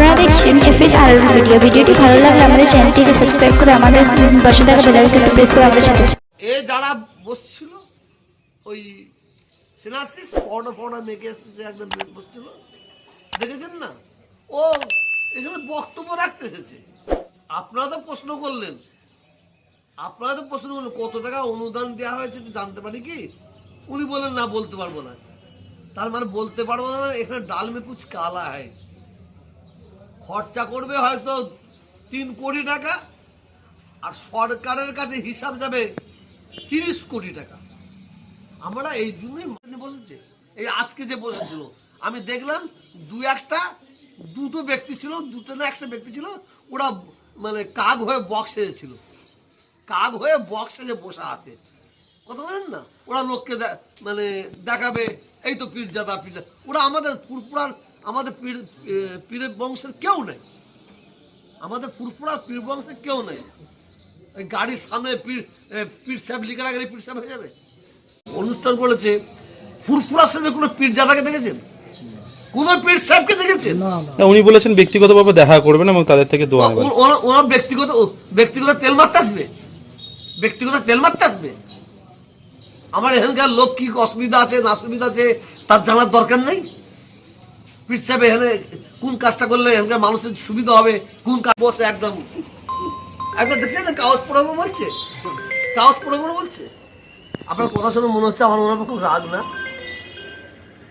আপনারা দেখছেন এফএস আর ভিডিও ভিডিওটি ভালো লাগলে আমাদের চ্যানেলটিকে সাবস্ক্রাইব করে আমাদের পাশে থাকা বেল প্রেস করে আমাদের সাথে এ যারা বসছিল, ওই সিনাসিস একদম বসছিল, দেখেছেন না? ও এখানে বক্তব্য রাখতে এসেছে। আপনারা তো প্রশ্ন করলেন। আপনারা তো প্রশ্ন করলেন, কত টাকা অনুদান দেওয়া হয়েছে জানতে পারি কি? উনি বলেন না, বলতে পারব না। তার মানে বলতে পারব না, এখানে ডাল মে কালা হয়। খরচা করবে হয়তো তিন কোটি টাকা, আর সরকারের কাছে হিসাব যাবে তিরিশ কোটি টাকা। আমরা এই জন্যই বসেছে। এই আজকে যে বসেছিল, আমি দেখলাম দু একটা, দুটো ব্যক্তি ছিল, দুটো না একটা ব্যক্তি ছিল, ওরা মানে কাক হয়ে বক্সে ছিল কাক হয়ে বক্সে যে বসা আছে। কথা বলেন না? ওরা লোককে মানে দেখাবে, এই তো পীরজাদা পীর ওরা আমাদের ফুরফুরার আমাদের পীর পীরের বংশের কেউ নেই। আমাদের ফুরফুরা পীর বংশের কেউ নেই। গাড়ির সামনে পীর পীর সাহেব লিখে রাখলে পীর সাহেব হয়ে যাবে। অনুষ্ঠান করেছে ফুরফুরা সাহেবের কোনো পীরজাদাকে দেখেছেন? কোন পীর সাহেবকে দেখেছেন? উনি বলেছেন ব্যক্তিগতভাবে দেখা করবেন এবং তাদের থেকে দোয়া ওরা ব্যক্তিগত ব্যক্তিগত তেল মারতে আসবে। ব্যক্তিগত তেল মারতে আসবে। আমার এখানকার লোক কি অসুবিধা আছে না অসুবিধা আছে তার জানার দরকার নেই? সাহেব এখানে কোন কাজটা করলে এখানকার মানুষের সুবিধা হবে? কোন কাজ? বসে একদম। একদম দেখছেন না কাগজ পড়াবো বলছে? কাগজ পড়াবো বলছে? আপনার কথা শুনে মনে হচ্ছে আমার ওনার খুব রাগ না?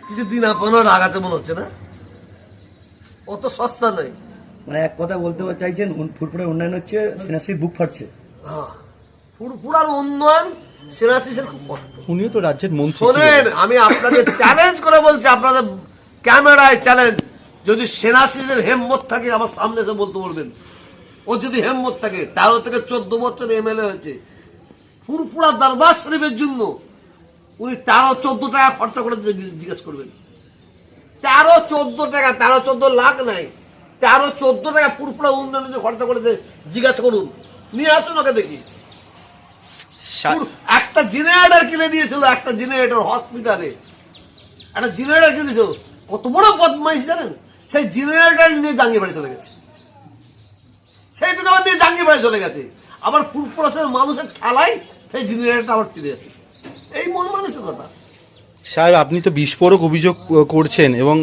কিছুদিন আপনার রাগ আছে মনে হচ্ছে না? অত সস্তা নয়। মানে এক কথা বলতে চাইছেন উন- ফুরফুরে উন্নয়ন হচ্ছে সিনাসির বুক ফাটছে। হ্যাঁ। ফুরফুরার উন্নয়ন খুব কষ্ট। উনিও তো রাজ্যের মন্ত্রী শোনেন আমি আপনাকে চ্যালেঞ্জ করে বলছি আপনাদের ক্যামেরায় চ্যালেঞ্জ। যদি সেনাশিসের হেম্মত থাকে আমার সামনে এসে বলতে বলবেন। ও যদি হেম্মত থাকে তেরো থেকে চোদ্দ বছর এমএলএ হয়েছে। ফুরফুরা দরবার শরীফের জন্য উনি তেরো চোদ্দ টাকা খরচা করে জিজ্ঞেস- করবেন। তেরো চোদ্দ টাকা তেরো চোদ্দ লাখ নাই। তেরো চোদ্দ টাকা পুরপুরা উন্নয়নে যে খরচা করেছে জিজ্ঞাসা করুন। নিয়ে আসুন ওকে দেখি। একটা জেনারেটর কিনে দিয়েছিল একটা জেনারেটর হসপিটালে। একটা জেনারেটর কিনে দিয়েছিল কত বড় বদমাইশ জানেন? সেই জেনারেটার নিয়ে জাঙ্গি বাড়ি চলে গেছে। সেইটা আবার নিয়ে জাঙ্গি বাড়ি চলে গেছে। আবার ফুরফুরাসের মানুষের ঠেলাই সেই জেনারেটার আবার ফিরে যাচ্ছে এই মন মানুষের কথা সাহেব, আপনি তো বিস্ফোরক অভিযোগ করছেন এবং